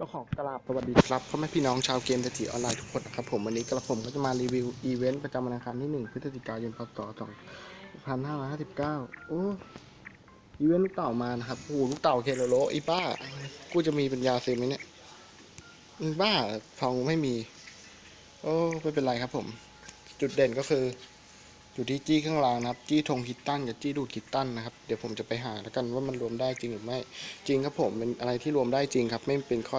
ก็ขอกราบสวัสดีครับพ่อแม่พี่น้องชาวเกมเศรษฐีออนไลน์ทุกคนนะครับผมวันนี้กระผมก็จะมารีวิวอีเวนต์ประจำวันอังคารที่ 1 พฤศจิกายนพศ2559 โอ้อีเวนต์ลูกเต่ามานะครับโอ้ลูกเต่าเคโลโลอีบ้า กูจะมีปัญญาซื้อไหมเนี่ยมึงบ้าทองไม่มี โอ้ไม่เป็นไรครับผม จุดเด่นก็คือ อยู่ที่จี้ข้างล่างนะครับ จี้ธงคิตตันกับจี้ดูดคิตตันนะครับ เดี๋ยวผมจะไปหาแล้วกันว่ามันรวมได้จริงหรือไม่ จริงครับผมเป็นอะไรที่รวมได้จริงครับ ไม่เป็นข้อ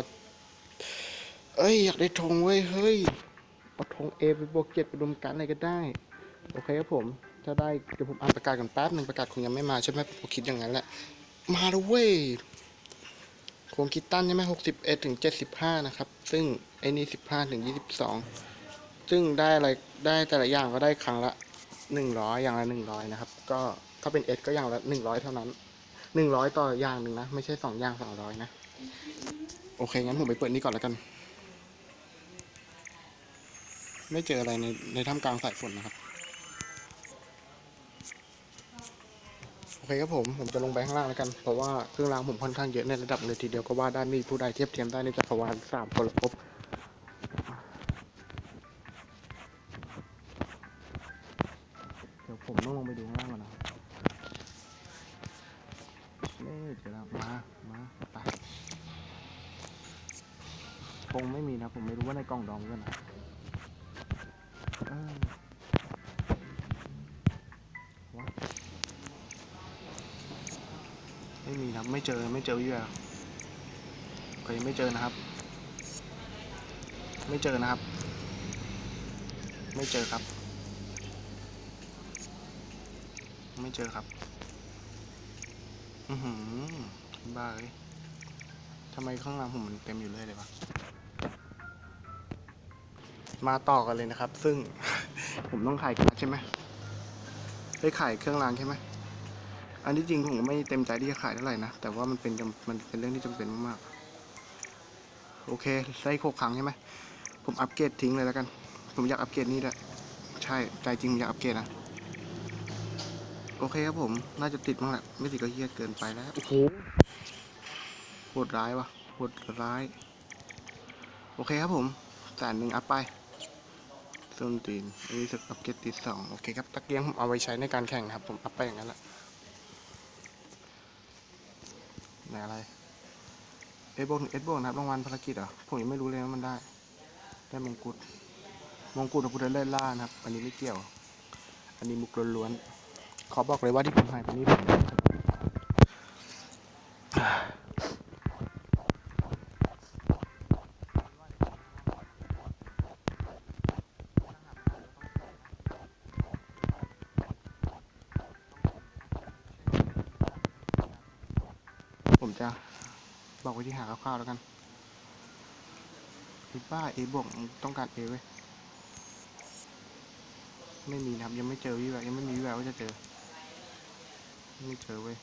เอ้ยอยากได้ธงเว้ยเฮ้ยเอาธงเอไปบวกเจ็ดไปรวมกันอะไรก็ได้ โอเคครับผมถ้าได้เดี๋ยวผมอ่านประกาศก่อนแป๊บหนึ่งประกาศคงยังไม่มาใช่ไหมผมคิดอย่างนั้นแหละ มาแล้วเว้ยโคงคิตตันใช่ไหมหกสิบเอ็ดถึงเจ็ดสิบห้านะครับ ซึ่งไอ้นี่สิบห้าถึงยี่สิบสองซึ่งได้อะไรได้แต่ละอย่างก็ได้ครั้งละ หนึ่งร้อยอย่างละหนึ่งร้อยนะครับ ก็ถ้าเป็นเอสก็อย่างละหนึ่งร้อยเท่านั้นหนึ่งร้อยต่ออย่างหนึ่งนะ ไม่ใช่สองอย่างสองร้อยนะ โอเค งั้นผมไปเปิดนี่ก่อนแล้วกัน ไม่เจออะไรในในท่ามกลางสายฝนนะครับ โอเคครับผม ผมจะลงไปข้างล่างแล้วกัน เพราะว่าเครื่องรางผมค่อนข้างเยอะในระดับเลยทีเดียวก็ว่าได้มีผู้ใดเทียบเทียมได้ในจักรวาลสามคนละภพเไม่มีนะไม่เจอไม่เจอวิวอะโอเคไม่เจอนะครับ ไม่เจอนะครับ ไม่เจอครับ ไม่เจอครับ อือหือบ้าเลยทำไมข้างหล่างผมมันเต็มอยู่เลยเลยวะมาต่อกันเลยนะครับ ซึ่ง ผมต้องขายการ์ดใช่ไหมได้ขายเครื่องรางใช่ไหม อันที่จริงผมก็ไม่เต็มใจที่จะขายเท่าไหร่นะ แต่ว่ามันเป็นจำมันเป็นเรื่องที่จำเป็นมากๆ โอเคได้หกครั้งใช่ไหม ผมอัปเกรดทิ้งเลยแล้วกัน ผมอยากอัปเกรดนี่แหละ ใช่ ใจจริงผมอยากอัปเกรดนะ โอเคครับผม น่าจะติดบ้างแหละ ไม่ติดก็เฮี้ยเกินไปแล้ว โอ้โหโหดร้ายวะโหดร้าย โอเคครับผมแสนหนึ่งอัพไปส้นตีนอันนี้สึกอัพเกรดติดสองโอเคครับ ตะเกียงผมเอาไว้ใช้ในการแข่งนะครับ ผมอัพไปอย่างนั้นแหละ ไหนอะไรเอสบวกเอสบวกนะครับรางวัลภารกิจเหรอผมยังไม่รู้เลยว่ามันได้ ได้มงกุฎมงกุฎของพุทธเล่นล่านะครับ อันนี้ไม่เกี่ยว อันนี้มุกล้วนๆขอบอกเลยว่าที่ผมหายไปนี่ผม วิธีหาคร่าวๆแล้วกันคิดว่าเอบวกต้องการเอเว้ยไม่มีนะครับยังไม่เจอวิแววยังไม่มีวิแววว่าจะเจอ ไม่เจอเว้ย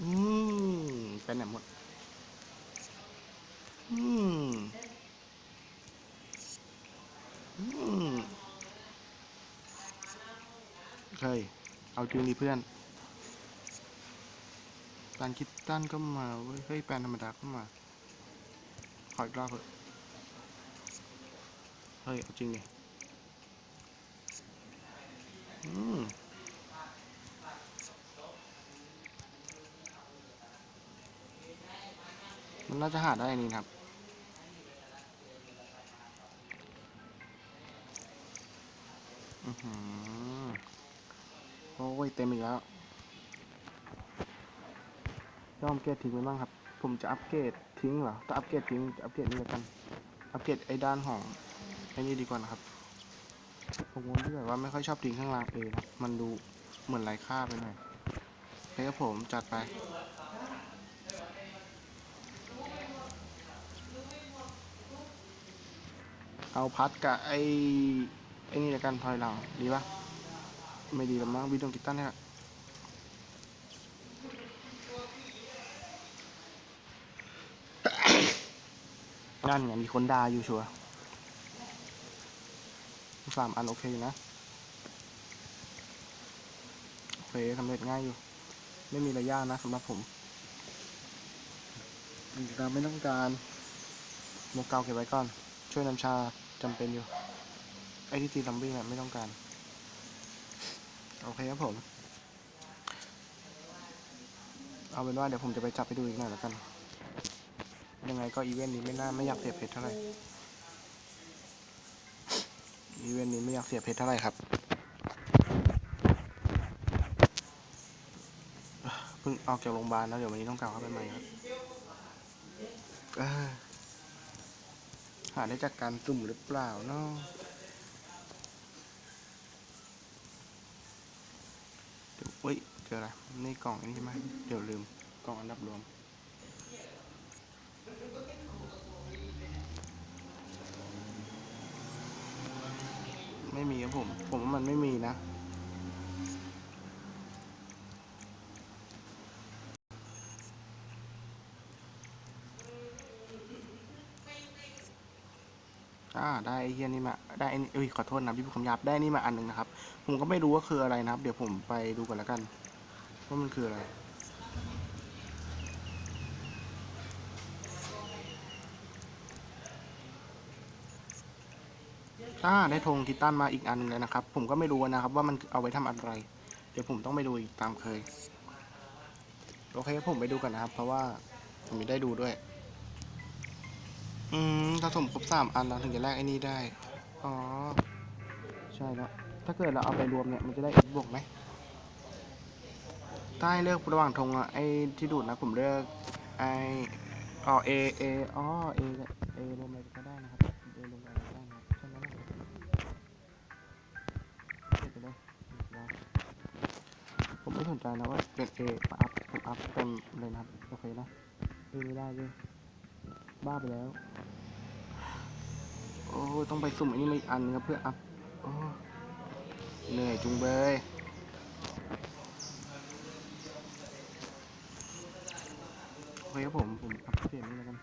อืมไปไหนหมด อืม อืม เฮ้ยเอาจริงดิเพื่อนแปลนคิดตันก็มาเว้ยเฮ้ยแปลนธรรมดาก็มา ขออีกรอบเถอะเฮ้ย เอาจริงดิอืมมันน่าจะหาได้นนี้ครับ ต็มอีกแล้วยอมเกรดทิ้งไปบ้างครับ ผมจะอัปเกรดทิ้งเหรอ ถ้าอัปเกรดทิ้งจะอัปเกรดนี่ล้วกัน อัปเกรดไอ้ด้านของไอ้นี่ดีกว่านะครับ ผมคนที่แบบว่าไม่ค่อยชอบทิ้งข้างล่างเองนะมันดูเหมือนไร้ค่าไปหน่อยโอเคครับผมจัดไป เอาพัดกับไอ้ไอ้นี่ละกันถอยหลังดีป่ะ ไม่ดีหรอกมั้งวิดีโอกิตตันเนี่ยนั่นไงมีคนด่าอยู่ชัวร์สามอันโอเคอยู่นะเคสำเร็จง่ายอยู่ ไม่มีอะยากนะสำหรับผมเราไม่ต้องการโมเกาเก็บไว้ก่อน ช่วยน้ำชาจำเป็นอยู่ ไอ้ที่ตีลัมบี้เนี่ยไม่ต้องการ โอเคครับผม เอาเป็นว่าเดี๋ยวผมจะไปจับไปดูอีกหน่อยแล้วกัน ยังไงก็อีเวนต์นี้ไม่น่าไม่อยากเสียเพชรเท่าไหร่ อีเวนต์นี้ไม่อยากเสียเพชรเท่าไหร่ครับ เพิ่งออกจากโรงพยาบาลแล้วเดี๋ยววันนี้ต้องกลับเข้าไปใหม่ครับหาได้จากการสุ่มหรือเปล่าเนาะ เฮ้ย เจออะไรนี่กล่องอันนี้ใช่ไหมเดี๋ยวลืม กล่องอันดับรวม ไม่มีครับผม ผมว่ามันไม่มีนะ อ่าได้ไอ้เฮียนี่มาได้ไอ้นี่เอ้ยขอโทษนะพี่ผู้คำยาบได้นี่มาอันหนึ่งนะครับ ผมก็ไม่รู้ว่าคืออะไรนะครับ เดี๋ยวผมไปดูกันแล้วกันว่ามันคืออะไรอ่าได้ธงทิตันมาอีกอันหนึงแล้วนะครับ ผมก็ไม่รู้นะครับ ว่ามันเอาไว้ทำอะไร เดี๋ยวผมต้องไปดูอีกตามเคย โอเคผมไปดูกันนะครับ เพราะว่าผมไม่ได้ดูด้วย อืมถ้าสมครบสามอันเราถึงจะแลกไอ้นี่ได้ อ๋อ ใช่แล้ว ถ้าเกิดเราเอาไปรวมเนี่ย มันจะได้ x บวกไหมถ้าให้เลือกระหว่างธงอะไอ้ที่ดูดนะผมเลือกไออ๋อ A A อ๋อ A กับ A รวมอะไรก็ได้นะครับ A รวมอะไรก็ได้นะครับใช่ไหมล่ะเก็บไปเลยผมไม่สนใจนะว่าเป็น A มาอัพผมอัพเต็มเลยนะครับ โอเคนะ A ไม่ได้เลยบ้าไปแล้ว โอ้ต้องไปสุ่มอันนี้มาอีกอันนึงครับเพื่ออัพโอ้เหนื่อยจุงเบยโอเคครับผม ผมอัพเปลี่ยนนี่แล้วกัน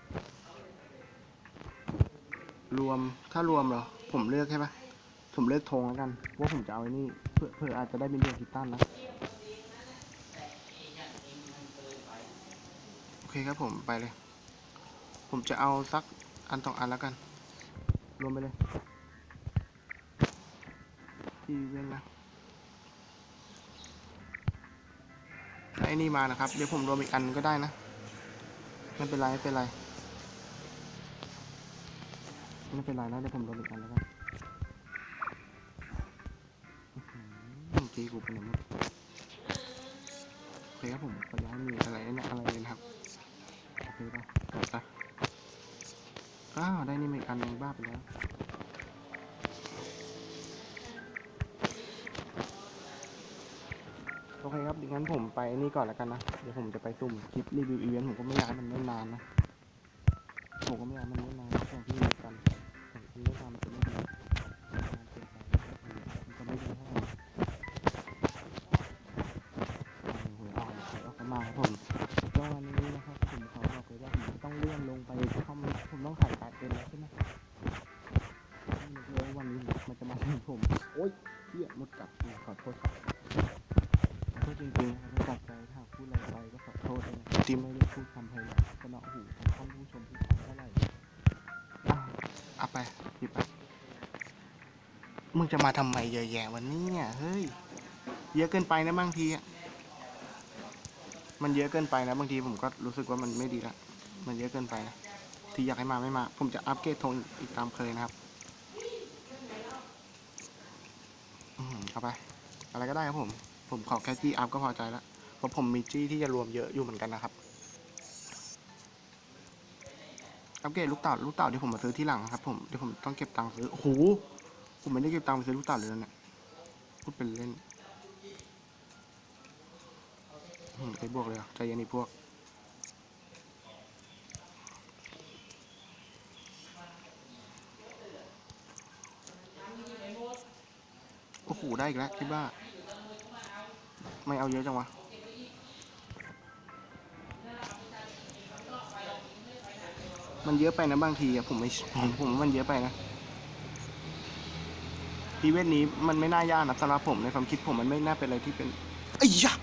รวมถ้ารวมเหรอ ผมเลือกใช่ปะผมเลือกธงแล้วกันว่าผมจะเอาไอ้นี่เพื่อเพื่ออาจจะได้เป็นเดือนทิตันนะโอเคครับผมไปเลย ผมจะเอาสักอันสองอันแล้วกัน รวมไปเลยที่เว้นนะถ้าไอ้นี่มานะครับ เดี๋ยวผมรวมอีกอันก็ได้นะ ไม่เป็นไรไม่เป็นไร ไม่เป็นไรนะเดี๋ยวผมรวมอีกอันแล้วกันเมื่อกี้กูเป็นยังไงโอเคครับผมขอย้ายมีอะไรนี่ยอะไรนะครับโอเคป่ะจบป่ะ อ้าว ได้นี่มาอีกอันหนึงบ้าไปแล้ว โอเคครับดังนั้นผมไปนี่ก่อนแล้วกันนะ เดี๋ยวผมจะไปซุ่มคลิปรีวิวอีเวนต์ผมก็ไม่อยากมันไม่นานนะ ผมก็ไม่อยากมันไม่นานของที่มีกันผมไม่ทำมันจะไม่ดี มึงจะมาทำไมเยอะแยะวันนี้เนี่ยเฮ้ยเยอะเกินไปนะบางทีอะมันเยอะเกินไปนะบางทีผมก็รู้สึกว่ามันไม่ดีละมันเยอะเกินไปนะที่อยากให้มาไม่มา ผมจะอัปเกรดธงอีกตามเคยนะครับอืมเอาไป อะไรก็ได้ครับผม ผมขอแค่จี้อัพก็พอใจแล้วเพราะผมมีจี้ที่จะรวมเยอะอยู่เหมือนกันนะครับ อัปเกรดลูกเต่าลูกเต่าที่ผมมาซื้อที่หลังครับผมเดี๋ยวผมต้องเก็บตังค์ซื้อโอ้โห ผมไม่ได้เก็บตังค์ไปซื้อลูกเต่าเลยนะเนี่ยพูดเป็นเล่นไอ้บวกเลยเหรอใจเย็นไอ้พวกโอ้โหได้อีกแล้วคิดว่าไม่เอาเยอะจังวะมันเยอะไปนะบางทีอะผมไม่ผมผมว่ามันเยอะไปนะ อีเวนนี้มันไม่น่ายากนะสำหรับผมในความคิดผมมันไม่น่าเป็นอะไรที่เป็นไอ้ยะ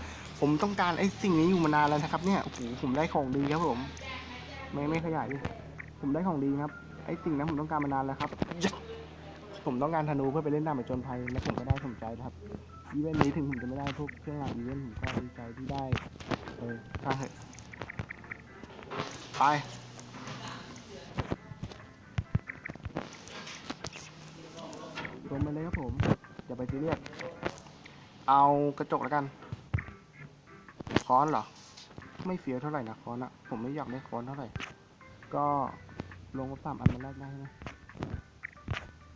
ผมต้องการไอ้สิ่งนี้อยู่มานานแล้วนะครับ เนี่ยโอ้โหผมได้ของดีครับผม ไม่ไม่ขยายดิผมได้ของดีครับ ไอ้สิ่งนั้นผมต้องการมานานแล้วครับ ผมต้องการธนูเพื่อไปเล่นดาบจญภัยและผมก็ได้สมใจนะครับอีเวนต์นี้ถึงผมจะไม่ได้พวกเครื่องรางอีเวนต์ผมก็ดีใจที่ได้เออช่าเถอะไป ลงไปเลยครับผมอย่าไปซีเรียสเอากระจกแล้วกันค้อนเหรอ ไม่เฟียเท่าไหร่นะค้อนอะผมไม่อยากได้ค้อนเท่าไหร่ ก็ลงกับสามอันมันแรกได้ไหม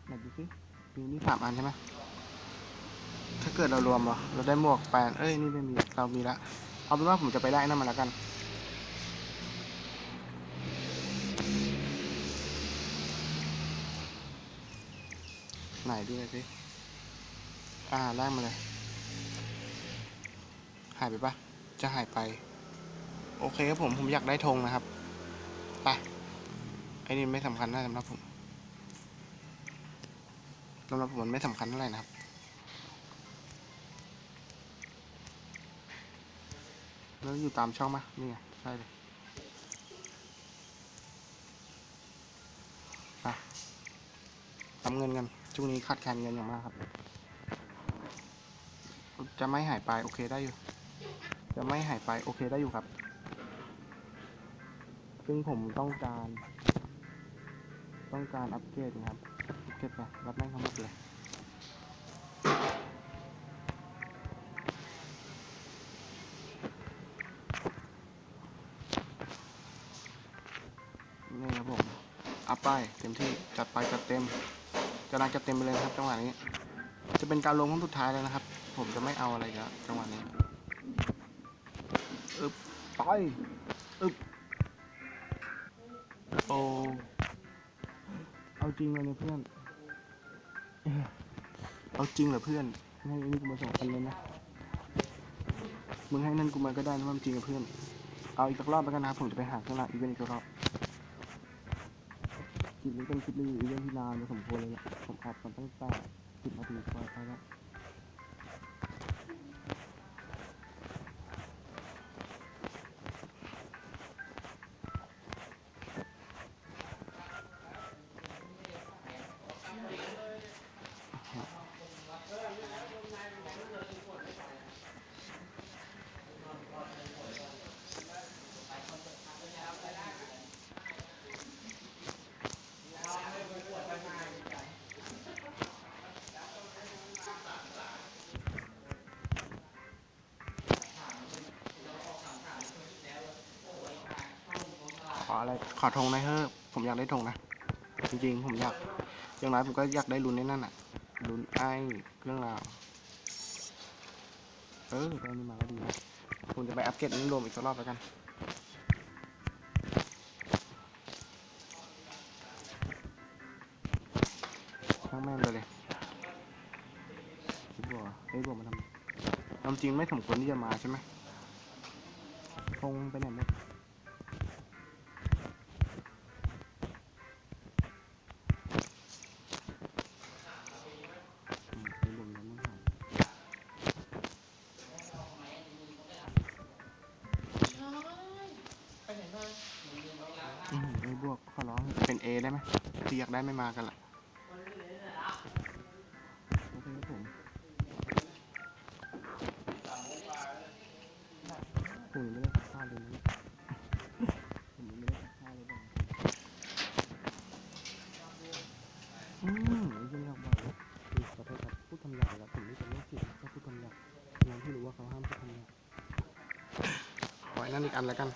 ไหนดูสิมีนี่สามอันใช่ไหมถ้าเกิดเรารวมเหรอเราได้หมวกแปดเอ้ยนี่ไม่มีเรามีละเอาเป็นว่าผมจะไปได้นั่นมาแล้วกัน ไหนดูหน่อยสิอ่าแรกมาเลย หายไปปะจะหายไป โอเคครับผมผมอยากได้ธงนะครับไปไอ้นี่ไม่สำคัญนะสำหรับผมสำหรับผมมันไม่สำคัญเท่าไหร่นะครับแล้วอยู่ตามช่องมะนี่ไงใช่เลยไปทำเงินกัน ช่วงนี้ขาดแคลนเงินอย่างมากครับ จะไม่หายไปโอเคได้อยู่ จะไม่หายไปโอเคได้อยู่ครับ ซึ่งผมต้องการ ต้องการอัปเกรดนะครับอัปเกรดไปรับแม่งทั้งหมดเลยนี่ครับผม อัพไปเต็มที่ จัดไปจัดเต็ม จะนายจัดเต็มไปเลยครับจังหวะนี้ จะเป็นการลงครั้งสุดท้ายแล้วนะครับ ผมจะไม่เอาอะไรแล้วจังหวะนี้อึบไปอึบโอเอาจริงเลยเพื่อน เอาจริงเหรอเพื่อนให้ไอ้นี่กูมาสองพันเลยนะมึงให้นั่นกูมาก็ได้นะว่ามันจริงกับเพื่อน เอาอีกสักรอบแล้วกันนะครับผมจะไปหาเครื่องรางอีเวนต์อีกรอบ คลิปนี้เป็นคลิปรีวิวเรื่องที่ลานพอสมควรเลยนะผมอัดมาตั้งแต่สิบนาทีกว่าไปแล้ว ออะไร ขอธงหนะเฮ้อะผมอยากได้ธงนะ จริงๆ ผมอยาก อย่างไรผมก็อยากได้ลุ้นในนั่นอะลุ้นไอ้เรื่องราว เออได้นี่มาก็ดีนะผมจะไปอัปเกรดนี้รวมอีกสักรอบแล้วกันช่างแม่งเลยเลยคิดว่าเอ้ยบวกมาทำไมความจริงไม่สมควรที่จะมาใช่ไหมธงไปไหนหมด ได้ไม่มากันละโอเคครับผมผมไม่ได้สักข้าเลยนะผมไม่ได้สักข้าเลยบอกอืมไอ้เรื่งยากบอกเลยคือขอโทษครับพูดคำหยาบแล้วผมไม่จะไม่ผิดถ้าพูดคำหยาบงานที่รู้ว่าเขาห้ามพูดคำหยาบขอไอ้นั่นอีกอันแล้วกัน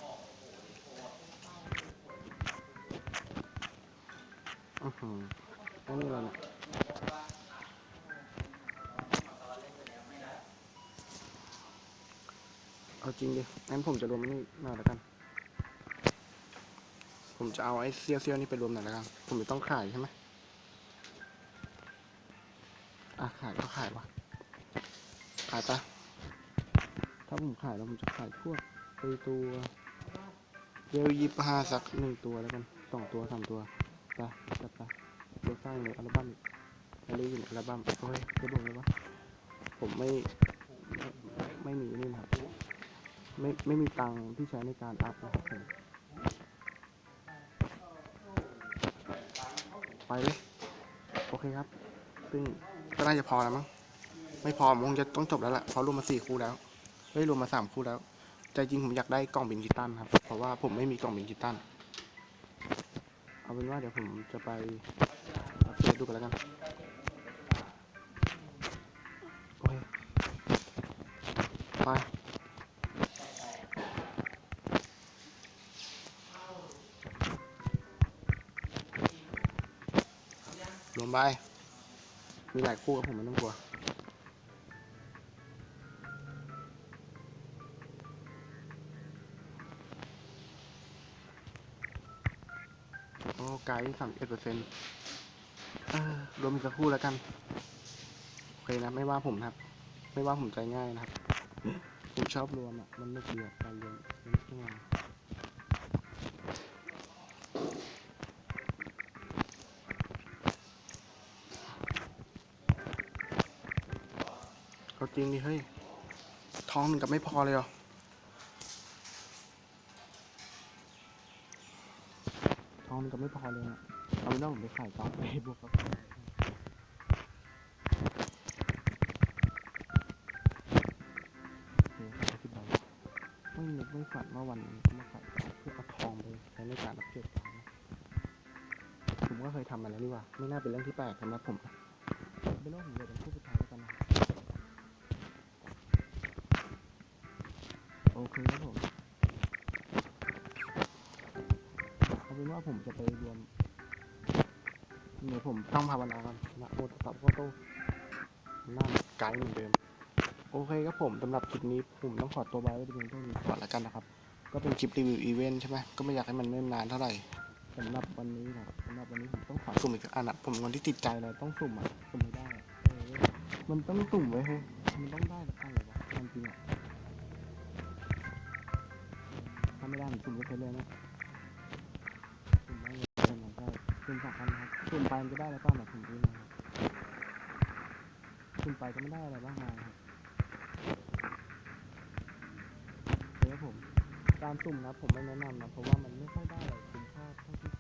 เอาจริงดิงั้นผมจะรวมอันนี้หน่อยแล้วกัน ผมจะเอาไอ้เซียวเซียวนี่ไปรวมหน่อยแล้วกัน ผมจะต้องขายใช่ไหมอะขายก็ขายวะขายปะถ้าผมขายแล้วผมจะขายพวกไอตัวเวลยิบห้าสักหนึ่งตัวแล้วกันสองตัวสามตัวไปจัดไปเดี๋ยวสร้างเลยอัลบั้มอันนี้อยู่ในอัลบั้มโอ้ยจะบอกเลยว่าผมไม่ไม่ไม่มีนี่นะครับ ไม่ไม่มีตังค์ที่ใช้ในการอัพนะครับผมไปเลยโอเคครับ ซึ่งก็น่าจะพอแล้วมั้งไม่พอผมคงจะต้องจบแล้วแหละเพราะรวมมาสี่คู่แล้วเฮ้ยรวมมาสามคู่แล้ว ใจจริงผมอยากได้กล่องบินกิตันครับ เพราะว่าผมไม่มีกล่องบินกิตันเอาเป็นว่าเดี๋ยวผมจะไปอัปเดตดูกันแล้วกันโอเคไป รวมไป มีหลายคู่ครับผมไม่ต้องกลัว โอ้ไกด์สามเอ็ดเปอร์เซ็นต์รวมอีกสักคู่แล้วกัน โอเคนะ ไม่ว่าผมนะครับ ไม่ว่าผมใจง่ายนะครับ ผมชอบรวมอะ มันไม่เกี่ยวกับการรวมมันไม่ง่าย เอาจริงดิเฮ้ยท้องหนึ่งกับไม่พอเลยเหรอท้องหนึ่งกับไม่พอเลยอะเอาเป็นว่าผมไปขายต่อไปบวกกับไม่นึกไม่ฝันว่าวันนี้จะมาขายต่อเพื่อเอาทองไปใช้ในการรับเก็บตังค์นะผมก็เคยทำมาแล้วนี่ว่า ไม่น่าเป็นเรื่องที่แปลกสำหรับผมนะเอาเป็นว่าผมเลือเป็นคู่สุดท้ายแล้วกันนะ โอ เคครับผมเอาเป็นว่าผมจะไปรวมเดี๋ยวผมต้องภาวนากันนะโมตัสสะพระโตหน้าไกด์เหมือนเดิม โอเคครับผมสำหรับคลิปนี้ผมต้องขอตัวไปไว้เพียงเท่านี้ก่อนล้วกันนะครับ ก็เป็นคลิปรีวิวอีเวนต์ใช่ไหมก็ไม่อยากให้มันเนิ่นนานเท่าไหร่สำหรับวันนี้นะครับสำหรับวันนี้ผมต้องขอสุ่มอีกสักอันอะผมเป็นคนที่ติดใจเลยต้องสุ่มอะสุ่มไม่ได้เออมันต้องสุ่มไว้เฮ้มันต้องได้สักอันเลยวะจริงอะ ถ้างกลุ่มก็ใช้เลยนะสุ่มได้เลยสุ่มมันได้สุ่มสองอันนะครับสุ่มไปมันก็ได้แล้วก็มาสุ่มด้นะครับสุ่มไปก็ไม่ได้อะไรบ้างมาครับเดี๋ยวผม การสุ่มนะผมไม่แนะนำนะเพราะว่ามันไม่ค่อยได้อะไรคุ้มค่าเท่าที่